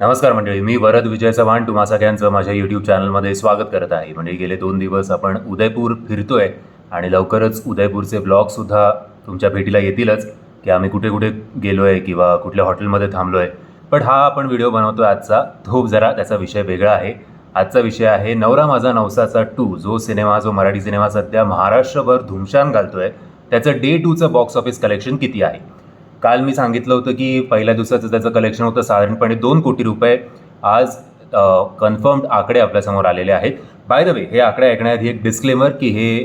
नमस्कार मंडळी मी वरद विजय चव्हाण. तुम्हा सगळ्यांचं माझ्या यूट्यूब चॅनलमध्ये स्वागत करत आहे. म्हणजे गेले दोन दिवस आपण उदयपूर फिरतोय आणि लवकरच उदयपूरचे ब्लॉगसुद्धा तुमच्या भेटीला येतीलच की आम्ही कुठे कुठे गेलो आहे किंवा कुठल्या हॉटेलमध्ये थांबलो आहे पण हा आपण व्हिडिओ बनवतो आजचा. तो जरा त्याचा विषय वेगळा आहे. आजचा विषय आहे नवरा माझा नवसाचा टू जो सिनेमा जो मराठी सिनेमा सध्या महाराष्ट्रभर धुमशान घालतोय त्याचं डे टूचं बॉक्स ऑफिस कलेक्शन किती आहे? काल मी सांगितलं होतं की पहिल्या दिवसाचं त्याचं कलेक्शन होतं साधारणपणे दोन कोटी रुपये. आज कन्फर्म्ड आकडे आपल्यासमोर आलेले आहेत. बाय द वे हे आकडे ऐकण्याआधी एक डिस्क्लेमर की हे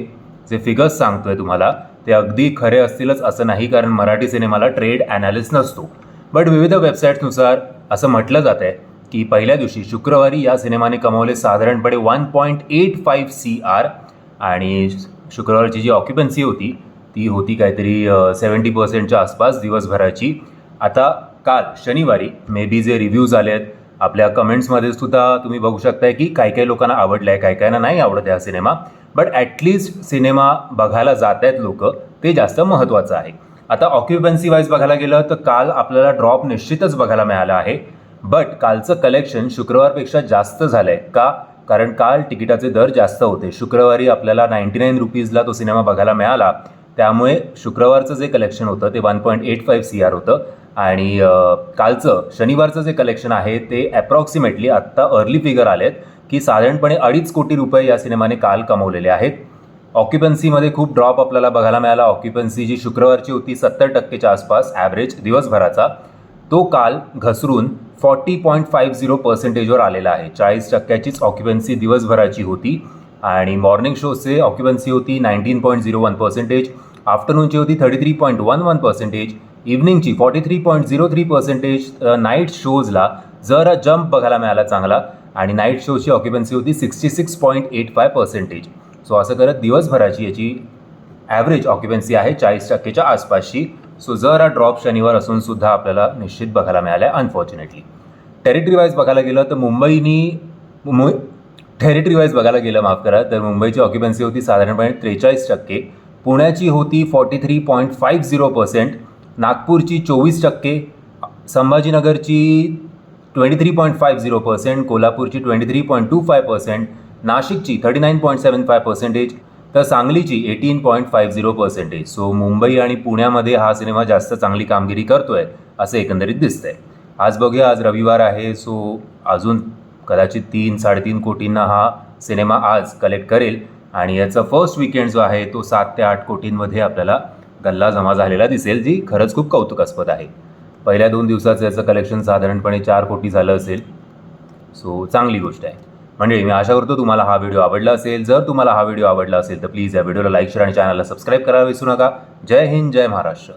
जे फिगर्स सांगतोय तुम्हाला ते अगदी खरे असतीलच असं नाही कारण मराठी सिनेमाला ट्रेड ॲनालिस्ट नसतो. बट विविध वेबसाईट्सनुसार असं म्हटलं जात आहे की पहिल्या दिवशी शुक्रवारी या सिनेमाने कमावले साधारणपणे one point eight five C R आणि शुक्रवारची जी ऑक्युपन्सी होती ती होती काहीतरी सेवन्टी पर्सेंटच्या आसपास दिवसभराची. आता काल शनिवारी मे बी जे रिव्ह्यूज आले आहेत आपल्या कमेंट्समध्ये सुद्धा तुम्ही बघू शकताय की काही काही लोकांना आवडलं आहे काही काहींना नाही आवडत आहे हा सिनेमा बट ॲटलिस्ट सिनेमा बघायला जात आहेत लोक ते जास्त महत्त्वाचं आहे. आता ऑक्युपन्सी वाईज बघायला गेलं तर काल आपल्याला ड्रॉप निश्चितच बघायला मिळाला आहे. बट कालचं कलेक्शन शुक्रवारपेक्षा जास्त झालं आहे का? कारण काल तिकिटाचे दर जास्त होते. शुक्रवारी आपल्याला नाईन्टी नाईन रुपीजला तो सिनेमा बघायला मिळाला. त्यामुळे शुक्रवारचं जे कलेक्शन होतं ते one point eight five C R होतं. आणि कालचं शनिवारचं जे कलेक्शन आहे ते अप्रॉक्सिमेटली आत्ता अर्ली फिगर आलेत की साधारणपणे अडीच कोटी रुपये या सिनेमाने काल कमवलेले आहेत. ऑक्युपन्सीमध्ये खूप ड्रॉप आपल्याला बघायला मिळाला. ऑक्युपन्सी जी शुक्रवारची होती सत्तर टक्केच्या आसपास ॲव्हरेज दिवसभराचा. तो काल घसरून फॉर्टी पॉईंट फाईव्ह झिरो पर्सेंटेजवर आलेला आहे. चाळीस टक्क्याचीच ऑक्युपन्सी दिवसभराची होती. आणि मॉर्निंग शोचे ऑक्युपन्सी होती nineteen point zero one percentage आफ्टरनूनची होती thirty three point one one percentage इव्हनिंगची forty three point zero three percentage night शोजला जरा जम्प बघायला मिळाला चांगला आणि नाईट शोची ऑक्युपन्सी होती sixty six point eight five percentage so असं करत दिवसभराची याची ॲव्हरेज ऑक्युपन्सी आहे चाळीस टक्केच्या आसपासची. सो जरा ड्रॉप शनिवार असून सुद्धा आपल्याला निश्चित बघायला मिळालं आहे अनफॉर्च्युनेटली टेरिटरी वाईज बघायला गेलं तर मुंबईनी मुंबई टेरिटरी वाईज बघायला गेलं माफ करा तर मुंबईची ऑक्युपन्सी होती साधारणपणे त्रेचाळीस टक्के पुण्याची होती forty three point five zero percent नागपूरची चोवीस टक्के संभाजीनगरची twenty three point five zero percent कोल्हापूरची twenty three point two five percent नाशिकची thirty nine point seven five percentage तर सांगलीची eighteen point five zero percentage so Mumbai आणि पुण्यामध्ये हा सिनेमा जास्त चांगली कामगिरी करतोय असं एकंदरीत दिसतंय. आज बघूया आज रविवार आहे सो अजून कदाचित तीन साडेतीन कोटींना हा सिनेमा आज कलेक्ट करेल. आणि याचा फर्स्ट विकेंड जो आहे तो सात ते आठ कोटींमध्ये आपल्याला गल्ला जमा झालेला दिसेल जी खरंच खूप कौतुकास्पद आहे. पहिल्या दोन दिवसाचं याचं कलेक्शन साधारणपणे चार कोटी झालं असेल. सो चांगली गोष्ट आहे. म्हणजे मी आशा करतो तुम्हाला हा व्हिडिओ आवडला असेल. जर तुम्हाला हा व्हिडिओ आवडला असेल तर प्लीज या व्हिडिओला लाईक शेअर आणि चॅनलला सबस्क्राईब करायला विसरू नका. जय हिंद जय महाराष्ट्र.